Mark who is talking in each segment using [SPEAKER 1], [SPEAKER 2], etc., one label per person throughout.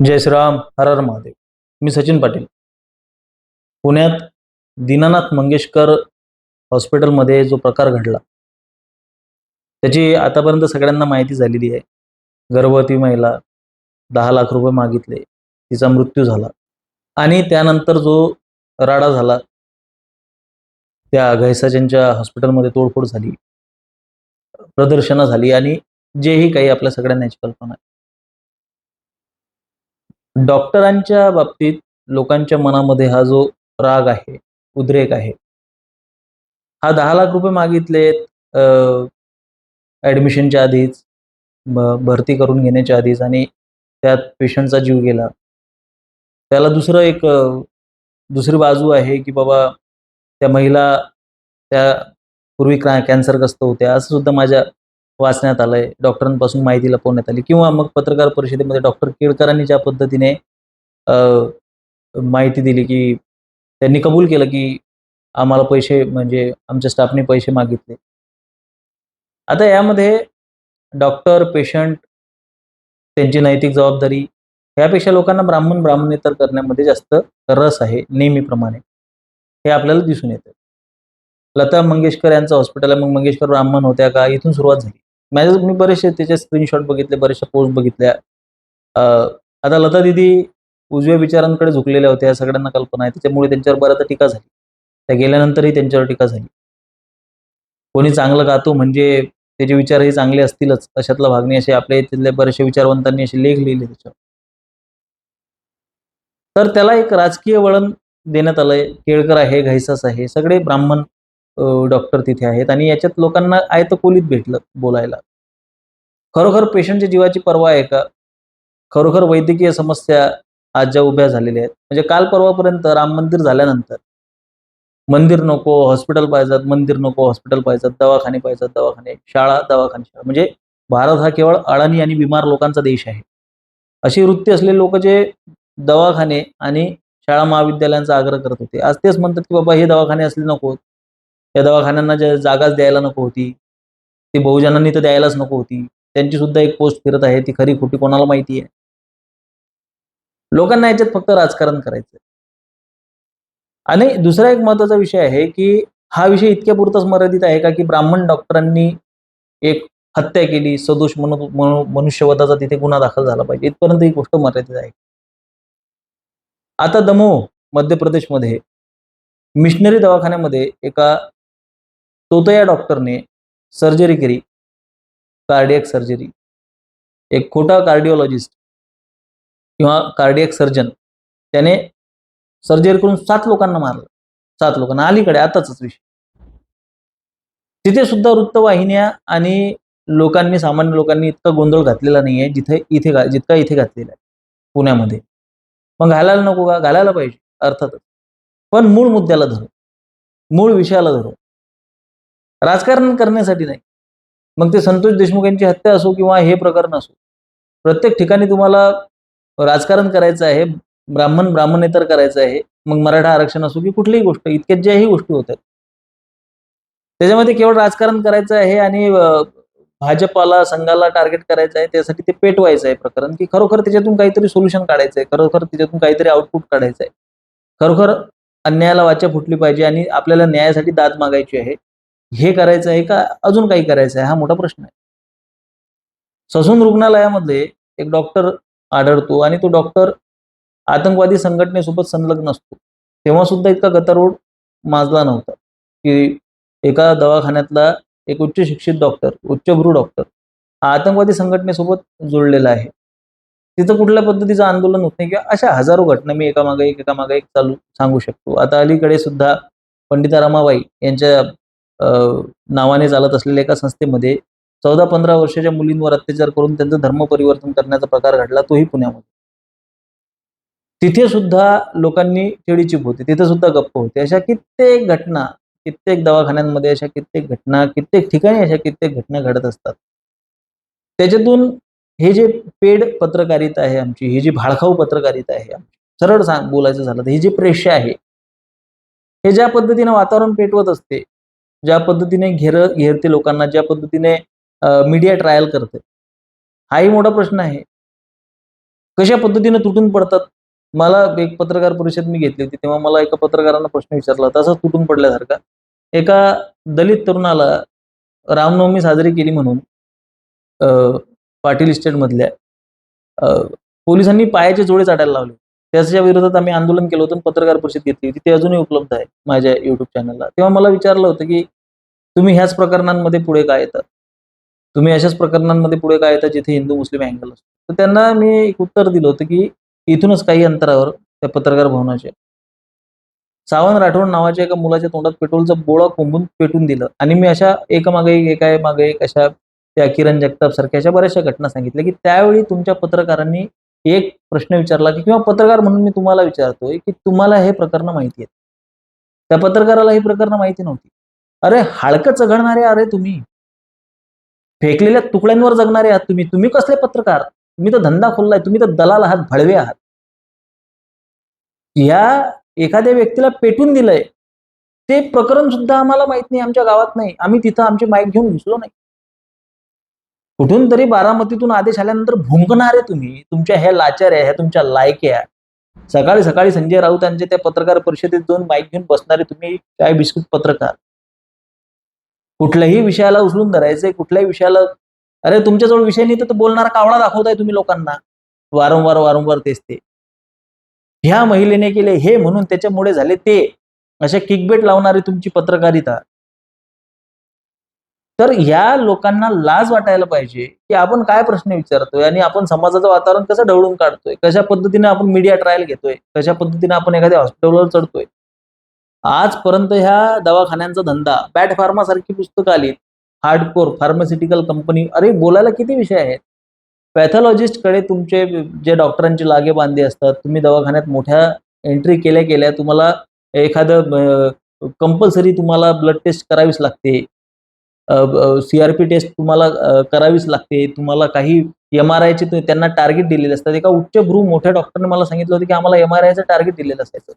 [SPEAKER 1] जय श्रीराम हर हर महादेव. मी सचिन पाटील. पुण्यात दीनानाथ मंगेशकर हॉस्पिटलमध्ये जो प्रकार घडला त्याची आतापर्यंत सगळ्यांना माहिती झालेली आहे. गर्भवती महिला दहा लाख रुपये मागितले तिचा मृत्यू झाला. आणि त्यानंतर जो राडा झाला त्या घैसाच्यांच्या हॉस्पिटलमध्ये तोडफोड झाली प्रदर्शनं झाली आणि जेही काही आपल्या सगळ्यांना याची कल्पना आहे. डॉक्टरांच्या बाबतीत लोकांच्या मनामध्ये हा जो राग आहे उद्रेक आहे हा दहा लाख रुपये मागितलेत ॲडमिशनच्या आधीच भरती करून घेण्याच्या आधीच आणि त्यात पेशंटचा जीव गेला. त्याला दुसरं एक दुसरी बाजू आहे की बाबा त्या महिला त्या पूर्वी क्रा कॅन्सरग्रस्त होत्या असं सुद्धा माझ्या वाचण्यात आलंय. डॉक्टरांपासून माहिती लपवण्यात आली. किंवा मग पत्रकार परिषदेमध्ये डॉक्टर केळकरांनी ज्या पद्धतीने माहिती दिली की त्यांनी कबूल केलं की आम्हाला पैसे म्हणजे आमच्या स्टाफने पैसे मागितले. आता यामध्ये डॉक्टर पेशंट त्यांची नैतिक जबाबदारी यापेक्षा लोकांना ब्राह्मण ब्राह्मणेतर करण्यामध्ये जास्त रस आहे नेहमीप्रमाणे. हे आपल्याला दिसून येतं. लता मंगेशकर यांचं हॉस्पिटल आहे. मग मंगेशकर ब्राह्मण होत्या का? इथून सुरुवात झाली. माझ्या मी बरेचसे त्याचे स्क्रीनशॉट बघितले बरेचशा पोस्ट बघितल्या आता लता दिदी उजव्या विचारांकडे झुकलेल्या होत्या सगळ्यांना कल्पना आहे. त्याच्यामुळे त्यांच्यावर बऱ्याच टीका झाली. त्या गेल्यानंतरही त्यांच्यावर टीका झाली. कोणी चांगलं गातो म्हणजे त्याचे विचारही चांगले असतीलच. अशातला भाग नाही असे आपल्या तिथल्या बऱ्याचशा विचारवंतांनी असे लेख लिहिले त्याच्यावर. तर त्याला एक राजकीय वळण देण्यात आलंय. केळकर आहे घैसास आहे सगळे ब्राह्मण डॉक्टर तिथे आहेत आणि याच्यात लोकांना आयत कोलीत भेटलं बोलायला. खरोखर पेशंटच्या जीवाची पर्वा आहे का? खरोखर वैद्यकीय समस्या आज ज्या उभ्या झालेल्या आहेत. म्हणजे काल परवापर्यंत राम मंदिर झाल्यानंतर मंदिर नको हॉस्पिटल पाहिजेत मंदिर नको हॉस्पिटल पाहिजेत दवाखाने पाहिजेत दवाखाने शाळा दवाखाने शाळा. म्हणजे भारत हा केवळ अडाणी आणि बिमार लोकांचा देश आहे. अशी वृत्ती असलेले लोक जे दवाखाने आणि शाळा महाविद्यालयांचा आग्रह करत होते. आज तेच म्हणतात की बाबा हे दवाखाने असले नकोत या दवाखान्यांना ज्या जागाच द्यायला नको होती ती बहुजनांनी तर द्यायलाच नको होती. त्यांची सुद्धा एक पोस्ट फिरत आहे ती खरी खोटी कोणाला माहिती आहे? लोकांना याच्यात फक्त राजकारण करायचं आणि दुसरा एक महत्त्वाचा विषय आहे की हा विषय इतक्या पुरताच मर्यादित आहे का की ब्राह्मण डॉक्टरांनी एक हत्या केली सदोष मनु मनुष्यवधाचा तिथे गुन्हा दाखल झाला पाहिजे इथपर्यंत ही गोष्ट मर्यादित आहे. आता दमो मध्य प्रदेशमध्ये मिशनरी दवाखान्यामध्ये एका तोतया डॉक्टरने सर्जरी केली. कार्डियक सर्जरी एक खोटा कार्डिओलॉजिस्ट किंवा कार्डियक सर्जन त्याने सर्जरी करून सात लोकांना मारलं. सात लोकांना. अलीकडे आताच विषय. तिथे सुद्धा वृत्तवाहिन्या आणि लोकांनी सामान्य लोकांनी इतका गोंधळ घातलेला नाहीये जिथे इथे जितका इथे घातलेला आहे पुण्यामध्ये. मग घालायला नको का? घालायला पाहिजे अर्थातच. पण मूळ मुद्द्याला धरून मूळ विषयाला धरून राजकारण करण्यासाठी नाही. मग ते संतोष देशमुख यांची हत्या असो किंवा हे प्रकरण असो प्रत्येक ठिकाणी तुम्हाला राजकारण करायचं आहे ब्राह्मण ब्राह्मणेतर करायचं आहे मग मराठा आरक्षण असो की कुठलीही गोष्ट इतक्यात ज्याही गोष्टी होतात त्याच्यामध्ये केवळ राजकारण करायचं आहे आणि भाजपाला संघाला टार्गेट करायचं आहे त्यासाठी ते पेटवायचं आहे प्रकरण की खरोखर त्याच्यातून काहीतरी सोल्युशन काढायचं आहे खरोखर त्याच्यातून काहीतरी आउटपुट काढायचं आहे. खरोखर अन्यायाला वाचा फुटली पाहिजे आणि आपल्याला न्यायासाठी दाद मागायची आहे. हे करायचं आहे का? अजून काही करायचं आहे? हा मोठा प्रश्न आहे. ससून रुग्णालयामध्ये एक डॉक्टर आढळतो आणि तो डॉक्टर आतंकवादी संघटनेसोबत संलग्न असतो. तेव्हा सुद्धा इतका गतारोड माजला नव्हता की एका दवाखान्यातला एक उच्च शिक्षित डॉक्टर उच्चभ्रू डॉक्टर हा आतंकवादी संघटनेसोबत जुळलेला आहे. तिथं कुठल्या पद्धतीचं आंदोलन होत नाही किंवा अशा हजारो घटना मी एकामागे एक एकामागे एक चालू सांगू शकतो. आता अलीकडे सुद्धा पंडिता रमाबाई यांच्या नावाने चालत असलेल्या एका संस्थेमध्ये चौदा पंधरा वर्षाच्या मुलींवर अत्याचार करून त्यांचं धर्म परिवर्तन करण्याचा प्रकार घडला तोही पुण्यामध्ये. तिथे सुद्धा लोकांनी चिडीचीप होती. तिथे सुद्धा गप्प होते. अशा कित्येक घटना कित्येक दवाखान्यांमध्ये अशा कित्येक घटना कित्येक ठिकाणी अशा कित्येक घटना घडत असतात. त्याच्यातून हे जे पेड पत्रकारिता आहे आमची ही जी भाडखाऊ पत्रकारिता आहे सरळ सांग बोलायचं झालं तर ही जी प्रेष्य आहे हे ज्या पद्धतीने वातावरण पेटवत असते ज्या पद्धतीने घेर घेरते लोकांना ज्या पद्धतीने मीडिया ट्रायल करते. हाही मोठा प्रश्न आहे. कशा पद्धतीने तुटून पडतात? मला एक पत्रकार परिषद मी घेतली होती तेव्हा मला एका पत्रकारानं प्रश्न विचारला तसंच तुटून पडल्यासारखा? एका दलित तरुणाला रामनवमी साजरी केली म्हणून पाटील इस्टेटमधल्या पोलिसांनी पायाचे जोडे चाटायला लावले. त्याच्या विरोधात आम्ही आंदोलन केलं होतं पत्रकार परिषद घेतली होती. ते अजूनही उपलब्ध आहे माझ्या युट्यूब चॅनलला तेव्हा मला विचारलं होतं की तुम्ही ह्याच प्रकरणांमध्ये पुढे काय येतात? तुम्ही अशाच प्रकरणांमध्ये पुढे काय येतात जिथे हिंदू मुस्लिम अँगल असतो? तर त्यांना मी एक उत्तर दिलं होतं की इथूनच काही अंतरावर त्या पत्रकार भवनाच्या सावंत राठोड नावाच्या एका मुलाच्या तोंडात पेट्रोलचा बोळा कोंबून पेटून दिलं. आणि मी अशा एकामागे एक एका मागे एक अशा त्या किरण जगताप सारख्या अशा बऱ्याचशा घटना सांगितल्या की त्यावेळी तुमच्या पत्रकारांनी एक प्रश्न विचारला की किंवा पत्रकार म्हणून मी तुम्हाला विचारतोय की तुम्हाला हे प्रकरण माहिती आहेत. त्या पत्रकाराला ही प्रकरणं माहिती नव्हती. अरे हाडकं चघळणारे अरे तुम्ही. फेकलेल्या तुकड्यांवर जगणारे आहात तुम्ही. तुम्ही कसले पत्रकार? तुम्ही तर धंदा खोललाय तुम्ही तर दलाल आहात भडवे आहात. या एखाद्या व्यक्तीला पेटून दिलंय. ते प्रकरण सुद्धा आम्हाला माहीत नाही. आमच्या गावात नाही. आम्ही तिथं आमची माईक घेऊन घुसलो नाही. कुठून तरी बारामतीतून आदेश आल्यानंतर भुंकणारे तुम्ही. तुमच्या ह्या लाचाऱ्या ह्या तुमच्या लायक्या सकाळी सकाळी संजय राऊत यांच्या त्या पत्रकार परिषदेत दोन माईक घेऊन बसणारे तुम्ही काय बिस्कुट पत्रकार. कुठल्याही विषयाला उचलून धरायचंय कुठल्याही विषयाला अरे तुमच्याजवळ विषय नाही तर बोलणारा कावळा दाखवताय तुम्ही लोकांना. वारंवार वारंवार तेच ते. ह्या महिलेने केले हे म्हणून त्याच्यामुळे झाले ते. अशा किकबेट लावणारी तुमची पत्रकारिता. तर या लोकांना लाज वाटायला पाहिजे की आपण काय प्रश्न विचारतोय आणि आपण समाजाचं वातावरण कसं ढवळून काढतोय? कशा पद्धतीने आपण मीडिया ट्रायल घेतोय? कशा पद्धतीने आपण एखाद्या हॉस्पिटलवर चढतोय? आजपर्यंत ह्या दवाखान्यांचा धंदा बॅट फार्मा सारखी पुस्तकं आली हार्डकोर फार्मास्युटिकल कंपनी अरे बोलायला किती विषय आहेत? पॅथॉलॉजिस्टकडे तुमचे जे डॉक्टरांचे लागे बांधे असतात तुम्ही दवाखान्यात मोठ्या एंट्री केल्या केल्या तुम्हाला एखादं कंपल्सरी तुम्हाला ब्लड टेस्ट करावीच लागते. सीआरपी टेस्ट तुम्हाला करावीच लागते. तुम्हाला काही एम आर आयचे त्यांना टार्गेट दिलेले असतात. एका उच्च भ्रू मोठ्या डॉक्टरने मला सांगितलं होतं की आम्हाला एम आर आयचं टार्गेट दिलेलं असायचं.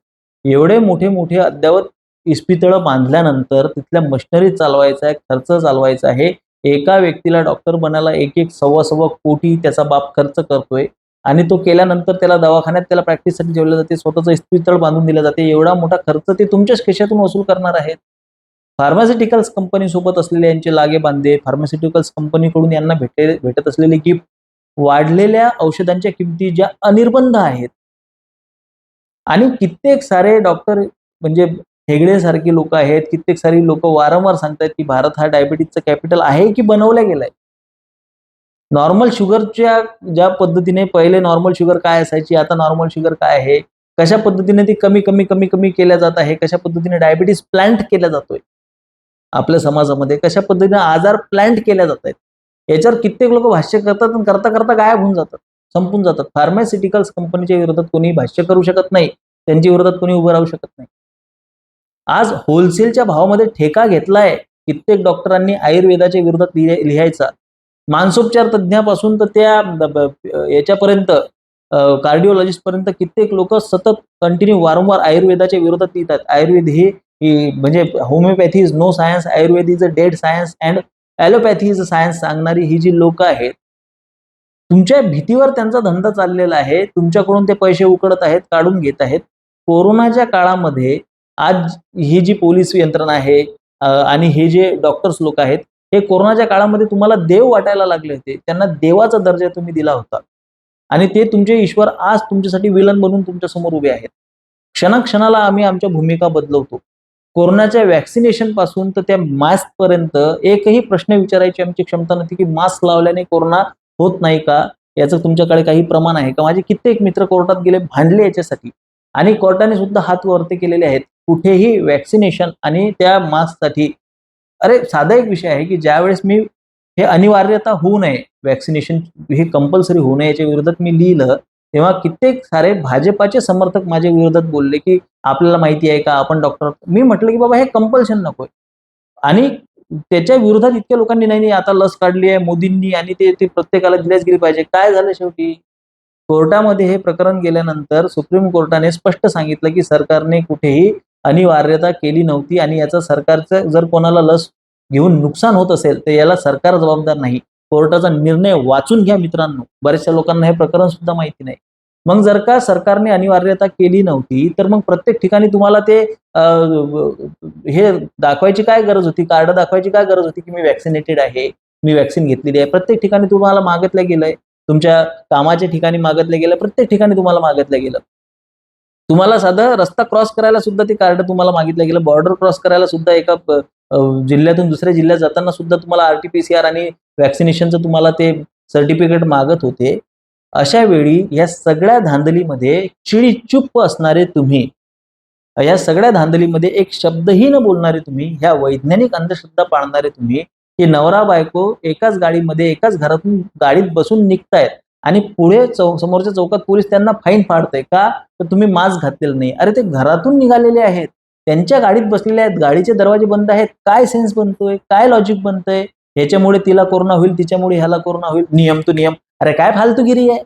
[SPEAKER 1] एवढे मोठे मोठे अद्यावत इस्पितळं बांधल्यानंतर तिथल्या मशिनरी चालवायचा आहे खर्च चालवायचा आहे. एका व्यक्तीला डॉक्टर बनायला एक एक सव्वा सव्वा कोटी त्याचा बाप खर्च करतोय आणि तो केल्यानंतर त्याला दवाखान्यात त्याला प्रॅक्टिससाठी जेवले जाते. स्वतःचं इस्पितळ बांधून दिलं जाते. एवढा मोठा खर्च ते तुमच्याच खिशातून वसूल करणार आहेत. फार्मास्युटिकल्स कंपनी सोबत असलेले यांचे लागे बांधे फार्मास्युटिकल्स कंपनीकडून यांना भेटे भेटत असलेले गिफ्ट वाढलेल्या औषधांच्या किमती ज्या अनिर्बंध आहेत. आणि कित्येक सारे डॉक्टर म्हणजे हेगडे सारखी लोक आहेत कित्येक सारी लोक वारंवार सांगतात की भारत हा डायबिटीजचं कॅपिटल आहे की बनवला गेलाय? नॉर्मल शुगरच्या ज्या पद्धतीने पहिले नॉर्मल शुगर काय असायची आता नॉर्मल शुगर काय आहे? कशा पद्धतीने ती कमी कमी कमी कमी केल्या जात आहे? कशा पद्धतीने डायबिटीज प्लांट केल्या जातोय? आपल्या समाजामध्ये कशा पद्धतीने आजार प्लॅन्ट केल्या जात आहेत. याच्यावर कित्येक लोक भाष्य करतात आणि करता करता गायब होऊन जातात संपून जातात. फार्मास्युटिकल्स कंपनीच्या विरोधात कोणी भाष्य करू शकत नाही त्यांच्या विरोधात कोणी उभं राहू शकत नाही. आज होलसेलच्या भावामध्ये ठेका घेतलाय कित्येक डॉक्टरांनी आयुर्वेदाच्या विरोधात लिहायचा. मानसोपचार तज्ज्ञापासून तर त्या याच्यापर्यंत कार्डिओलॉजिस्ट पर्यंत कित्येक लोक सतत कंटिन्यू वारंवार आयुर्वेदाच्या विरोधात लिहितात आयुर्वेद हे की म्हणजे homeopathy is no science Ayurveda is a dead science and allopathy is a science सांगणारी ही जी लोक आहेत तुमच्या भीतीवर त्यांचा धंदा चाललेला आहे तुमच्याकडून ते पैसे उकडत आहेत काढून घेत आहेत. कोरोनाच्या काळामध्ये आज ही जी पोलीस यंत्रणा आहे आणि हे जे डॉक्टर्स लोक आहेत हे कोरोनाच्या काळामध्ये तुम्हाला देव वाटायला लागले होते. त्यांना देवाचा दर्जा तुम्ही दिला होता. आणि ते तुमचे ईश्वर आज तुमच्यासाठी विलन बनून तुमच्यासमोर उभे आहेत. क्षणाक्षणाला आम्ही आमच्या भूमिका बदलवतो. कोरोनाच्या व्हॅक्सिनेशनपासून तर त्या मास्क पर्यंत एकही प्रश्न विचारायची आमची क्षमता नव्हती की मास्क लावल्याने कोरोना होत नाही का? याचं तुमच्याकडे काही प्रमाण आहे का? माझे कित्येक मित्र कोर्टात गेले भांडले याच्यासाठी. आणि कोर्टाने सुद्धा हात वरते केलेले आहेत. कुठेही व्हॅक्सिनेशन आणि त्या मास्कसाठी अरे साधा एक विषय आहे की ज्यावेळेस मी हे अनिवार्यता होऊ नये व्हॅक्सिनेशन हे कंपल्सरी होऊ नये याच्या विरोधात मी लिहिलं तेव्हा कित्येक सारे भाजपाचे समर्थक माझ्या विरोधात बोलले की आपल्याला माहिती आहे का? आपण डॉक्टर मी म्हटलं की बाबा हे कंपल्शन नकोय. आणि त्याच्या विरोधात इतक्या लोकांनी नाही नाही आता लस काढली आहे मोदींनी आणि ते ते प्रत्येकाला दिल्याच गेली पाहिजे. काय झालं शेवटी? कोर्टामध्ये हे प्रकरण गेल्यानंतर सुप्रीम कोर्टाने स्पष्ट सांगितलं की सरकारने कुठेही अनिवार्यता केली नव्हती आणि याचा सरकारचं जर कोणाला लस घेऊन नुकसान होत असेल तर याला सरकार जबाबदार नाही. कोर्टाचा निर्णय वाचून घ्या मित्रांनो. बऱ्याचशा लोकांना हे प्रकरण सुद्धा माहिती नाही. मग जर का सरकारने अनिवार्यता केली नव्हती तर मग प्रत्येक ठिकाणी तुम्हाला ते हे दाखवायची काय गरज होती? कार्ड दाखवायची काय गरज होती की मी वॅक्सिनेटेड आहे मी वॅक्सिन घेतलेली आहे? प्रत्येक ठिकाणी तुम्हाला मागितलं गेलंय. तुमच्या कामाच्या ठिकाणी मागितलं गेलं प्रत्येक ठिकाणी तुम्हाला मागितलं गेलं. तुम्हाला साधं रस्ता क्रॉस करायला सुद्धा ते कार्ड तुम्हाला मागितलं गेलं. बॉर्डर क्रॉस करायला सुद्धा एका जिल्ह्यातून दुसऱ्या जिल्ह्यात जाताना सुद्धा तुम्हाला आरटीपीसीआर आणि वॅक्सिनेशनचं तुम्हाला ते सर्टिफिकेट मागत होते. अशा वेळी या सगळ्या धांदलीमध्ये चिडीचुप्प असणारे तुम्ही या सगळ्या धांदलीमध्ये एक शब्दही न बोलणारे तुम्ही ह्या वैज्ञानिक अंधश्रद्धा पाळणारे तुम्ही की नवरा बायको एकाच गाडीमध्ये एकाच घरातून गाडीत बसून निघतायत आणि पुढे चौ समोरच्या चौकात पोलीस त्यांना फाईन फाडतंय का? तर तुम्ही मास्क घातलेला नाही. अरे ते घरातून निघालेले आहेत. त्यांच्या गाडीत बसलेले आहेत. गाडीचे दरवाजे बंद आहेत. काय सेन्स बनतोय? काय लॉजिक बनतंय? ह्याच्यामुळे तिला कोरोना होईल तिच्यामुळे ह्याला कोरोना होईल. नियम तो नियम. अरे काय फालतूगिरी आहे?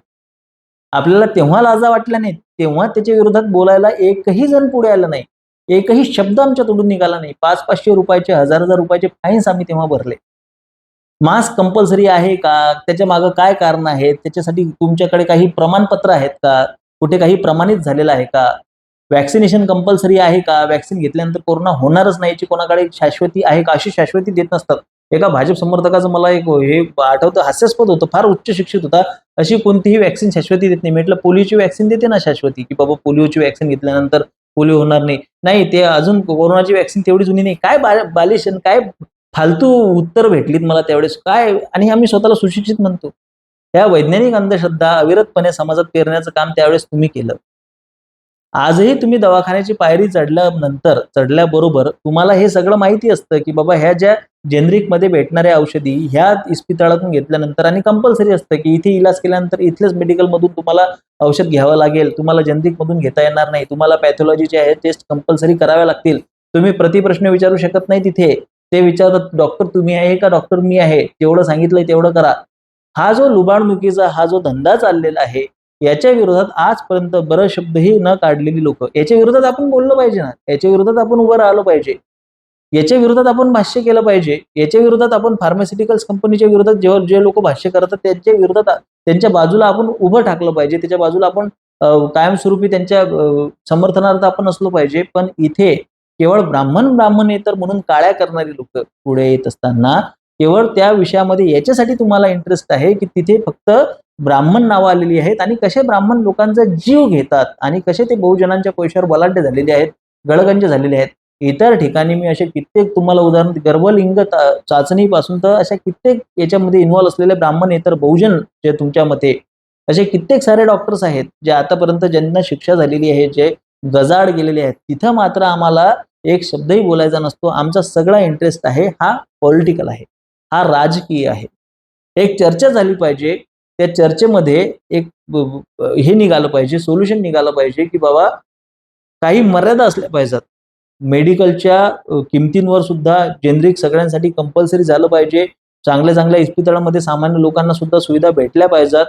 [SPEAKER 1] आपल्याला तेव्हा लाजा वाटल्या नाही तेव्हा त्याच्या विरोधात बोलायला एकही जण पुढे आलं नाही. एकही शब्द आमच्या तोडून निघाला नाही. पाच पाचशे रुपयाचे हजार हजार रुपयाचे फाईन्स आम्ही तेव्हा भरले. मास्क कंपल्सरी आहे का? त्याच्या मागं काय कारण आहेत? त्याच्यासाठी तुमच्याकडे काही प्रमाणपत्र आहेत का? कुठे काही प्रमाणित झालेलं आहे का? वॅक्सिनेशन कंपल्सरी आहे का? वॅक्सिन घेतल्यानंतर कोरोना होणारच नाही याची कोणाकडे शाश्वती आहे का? अशी शाश्वती देत नसतात. एका भाजप समर्थकाचं मला एक हे आठवतं हास्यास्पद होतं फार उच्च शिक्षित होता. अशी कोणतीही वॅक्सिन शाश्वती देत नाही. म्हटलं पोलिओची वॅक्सिन देते ना शाश्वती? की बाबा पोलिओची वॅक्सिन घेतल्यानंतर पोलिओ होणार नाही. नाही ते अजून कोरोनाची वॅक्सिन तेवढी जुनी नाही. काय बा बालिशन काय फालतू उत्तर भेटलीत मला त्यावेळेस? काय? आणि आम्ही स्वतःला सुशिक्षित म्हणतो. त्या वैज्ञानिक अंधश्रद्धा अविरतपणे समाजात पेरण्याचं काम त्यावेळेस तुम्ही केलं. आजही तुम्ही दवाखान्याची पायरी चढल्यानंतर चढल्याबरोबर तुम्हाला हे सगळं माहिती असतं की बाबा ह्या ज्या जेनरिकमध्ये भेटणाऱ्या औषधी ह्या इस्पितळातून घेतल्यानंतर आणि कंपल्सरी असतं की इथे इलाज केल्यानंतर इथल्याच मेडिकलमधून तुम्हाला औषध घ्यावं लागेल तुम्हाला जेनरिकमधून घेता येणार नाही तुम्हाला पॅथॉलॉजीचे आहे टेस्ट कंपल्सरी कराव्या लागतील. तुम्ही प्रतिप्रश्न विचारू शकत नाही तिथे. ते विचारतात डॉक्टर तुम्ही आहे का? डॉक्टर मी आहे. जेवढं सांगितलंय तेवढं करा. हा जो लुबाडणुकीचा हा जो धंदा चाललेला आहे याच्या विरोधात आजपर्यंत बरं शब्दही न काढलेली लोक. याच्या विरोधात आपण बोललं पाहिजे ना. याच्या विरोधात आपण उभं राहिलं पाहिजे. याच्या विरोधात आपण भाष्य केलं पाहिजे. याच्या विरोधात आपण फार्मास्युटिकल्स कंपनीच्या विरोधात जेव्हा जे लोक भाष्य करतात त्यांच्या विरोधात त्यांच्या बाजूला आपण उभं टाकलं पाहिजे. त्याच्या बाजूला आपण कायमस्वरूपी त्यांच्या समर्थनार्थ आपण असलो पाहिजे. पण इथे केवळ ब्राह्मण ब्राह्मणेतर म्हणून काळ्या करणारी लोक पुढे येत असताना केवळ त्या विषयामध्ये याच्यासाठी तुम्हाला इंटरेस्ट आहे की तिथे फक्त ब्राह्मण नावं आलेली आहेत आणि कसे ब्राह्मण लोकांचा जीव घेतात आणि कसे ते बहुजनांच्या पैशावर बलाढ्य झालेले आहेत गळगंज झालेले आहेत. इतर ठिकाणी मी असे कित्येक तुम्हाला उदाहरण गर्भलिंग चाचणीपासून तर अशा कित्येक याच्यामध्ये इन्व्हॉल्व असलेले ब्राह्मण इतर बहुजन जे तुमच्या मते असे कित्येक सारे डॉक्टर्स आहेत जे आतापर्यंत ज्यांना शिक्षा झालेली आहे जे गजाड गेलेले आहेत तिथं मात्र आम्हाला एक शब्दही बोलायचा नसतो. आमचा सगळा इंटरेस्ट आहे हा पॉलिटिकल आहे हा राजकीय आहे. एक चर्चा झाली पाहिजे त्या चर्चेमध्ये एक हे निघालं पाहिजे सोल्युशन निघालं पाहिजे की बाबा काही मर्यादा असल्या पाहिजेत. मेडिकलच्या किमतींवर सुद्धा जेनरिक सगळ्यांसाठी कंपल्सरी झालं पाहिजे. चांगल्या चांगल्या इस्पितळामध्ये सामान्य लोकांना सुद्धा सुविधा भेटल्या पाहिजेत.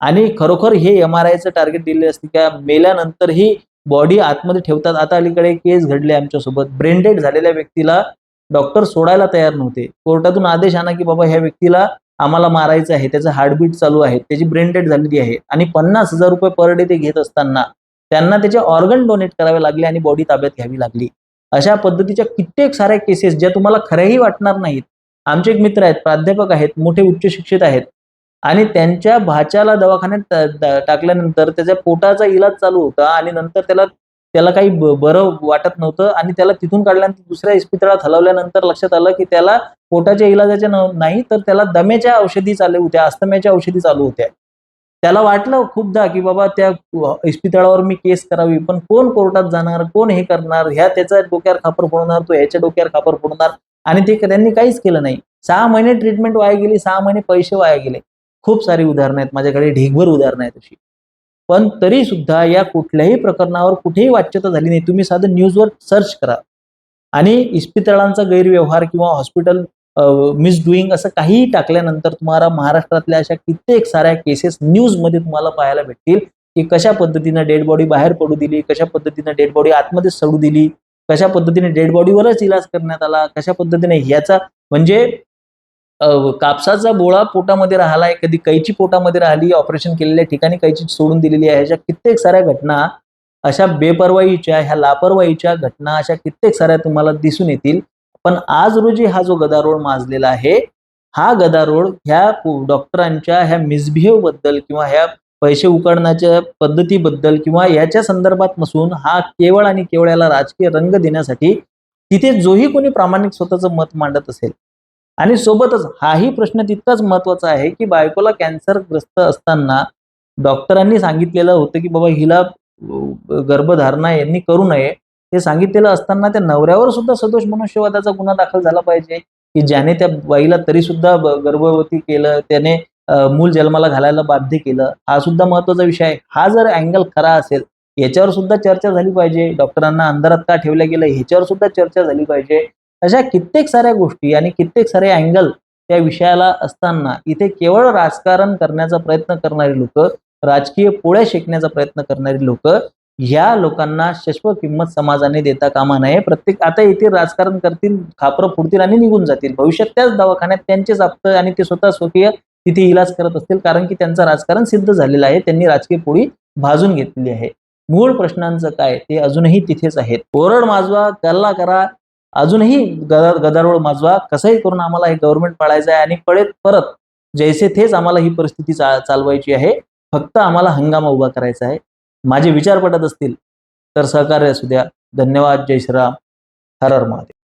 [SPEAKER 1] आणि खरोखर हे एम आर आयचं टार्गेट दिले असते का मेल्यानंतरही बॉडी आतमध्ये ठेवतात. आता अलीकडे केस घडले आमच्यासोबत. ब्रेनडेड झालेल्या व्यक्तीला डॉक्टर सोडायला तयार नव्हते. कोर्टातून आदेश आणा की बाबा ह्या व्यक्तीला आम्हाला मारायचं आहे त्याचं हार्टबीट चालू आहे त्याची ब्रेनडेड झालेली आहे आणि पन्नास हजार रुपये पर डे ते घेत असताना त्यांना त्याचे ऑर्गन डोनेट करावे लागले आणि बॉडी ताब्यात घ्यावी लागली. अशा पद्धतीच्या कित्येक साऱ्या केसेस ज्या तुम्हाला खऱ्याही वाटणार नाहीत. आमचे एक मित्र आहेत प्राध्यापक आहेत मोठे उच्च शिक्षित आहेत आणि त्यांच्या भाच्याला दवाखान्यात टाकल्यानंतर त्याच्या पोटाचा इलाज चालू होता आणि नंतर त्याला त्याला काही बरं वाटत नव्हतं आणि त्याला तिथून काढल्यानंतर दुसऱ्या इस्पितळात हलवल्यानंतर लक्षात आलं की त्याला पोटाच्या इलाजाच्या नाही तर त्याला दम्याच्या औषधी चालू होत्या अस्तम्याच्या औषधी चालू होत्या. त्याला वाटलं खूपदा की बाबा त्या इस्पितळावर मी केस करावी पण कोण कोर्टात जाणार कोण हे करणार ह्या त्याच्या डोक्यावर खापर फोडणार तो ह्याच्या डोक्यावर खापर फोडणार आणि ते त्यांनी काहीच केलं नाही. सहा महिने ट्रीटमेंट वाया गेली सहा महिने पैसे वाया गेले. खूप सारी उदाहरणं आहेत माझ्याकडे ढीगभर उदाहरणं आहेत अशी. पण तरी सुद्धा या कुठल्याही प्रकरणावर कुठेही वाच्यता झाली नाही. तुम्ही साधं न्यूजवर सर्च करा. आणि इस्पितळांचा गैरव्यवहार किंवा हॉस्पिटल मिसडुईंग असं काहीही टाकल्यानंतर तुम्हाला महाराष्ट्रातल्या अशा कित्येक साऱ्या केसेस न्यूजमध्ये तुम्हाला पाहायला भेटतील की कशा पद्धतीनं डेड बॉडी बाहेर पडू दिली कशा पद्धतीनं डेड बॉडी आतमध्ये सडू दिली कशा पद्धतीने डेड बॉडीवरच इलाज करण्यात आला कशा पद्धतीने ह्याचा म्हणजे कापसाचा बोळा पोटामध्ये राहिलाय कधी कैची पोटामध्ये राहिली ऑपरेशन केलेल्या ठिकाणी कैची सोडून दिलेली आहे. अशा कित्येक साऱ्या घटना अशा बेपरवाईच्या ह्या लापरवाहीच्या घटना अशा कित्येक साऱ्या तुम्हाला दिसून येतील. पण आज रोजी हा जो गदारोळ माजलेला आहे हा गदारोळ ह्या डॉक्टरांच्या ह्या मिसबिहेवबद्दल किंवा ह्या पैसे उकडण्याच्या पद्धतीबद्दल किंवा याच्या संदर्भात नसून हा केवळ आणि केवळ याला राजकीय रंग देण्यासाठी तिथे जोही कोणी प्रामाणिक स्वतःचं मत मांडत असेल आणि सोबतच हाही प्रश्न तितकाच महत्त्वाचा आहे की बायकोला कॅन्सरग्रस्त असताना डॉक्टरांनी सांगितलेलं होतं की बाबा हिला गर्भधारणा यांनी करू नये. हे सांगितलेलं असताना त्या नवऱ्यावर सुद्धा सदोष मनुष्यवादाचा गुन्हा दाखल झाला पाहिजे. की ज्याने त्या बाईला तरी सुद्धा गर्भवती केलं त्याने मूल जन्माला घालायला बाध्य केलं. हा सुद्धा महत्त्वाचा विषय आहे. हा जर अँगल खरा असेल याच्यावर सुद्धा चर्चा झाली पाहिजे. डॉक्टरांना अंधारात का ठेवलं गेलं ह्याच्यावर सुद्धा चर्चा झाली पाहिजे. अशा कित्येक साऱ्या गोष्टी आणि कित्येक सारे अँगल त्या विषयाला असताना इथे केवळ राजकारण करण्याचा प्रयत्न करणारी लोक राजकीय पोळ्या शेकण्याचा प्रयत्न करणारी लोक ह्या लोकांना शश्व किंमत समाजाने देता कामा नये. प्रत्येक आता इथे राजकारण करतील खापरं फुडतील आणि निघून जातील. भविष्यात त्याच दवाखान्यात त्यांचेच आपतं आणि ते स्वतः स्वकीय तिथे इलाज करत असतील कारण की त्यांचं राजकारण सिद्ध झालेलं आहे. त्यांनी राजकीय पोळी भाजून घेतलेली आहे. मूळ प्रश्नांचं काय? ते अजूनही तिथेच आहेत. ओरड माजवा कल्ला करा अजूनही गदा गदारोळ माजवा. कसंही करून आम्हाला हे गव्हर्नमेंट पाळायचं आहे आणि पळत परत जैसे थेच आम्हाला ही परिस्थिती चा चालवायची आहे. फक्त आम्हाला हंगामा उभा करायचा आहे. माझे विचार पटत असतील तर सहकार्य असू द्या. धन्यवाद. जय श्रीराम. हर हर महादेव.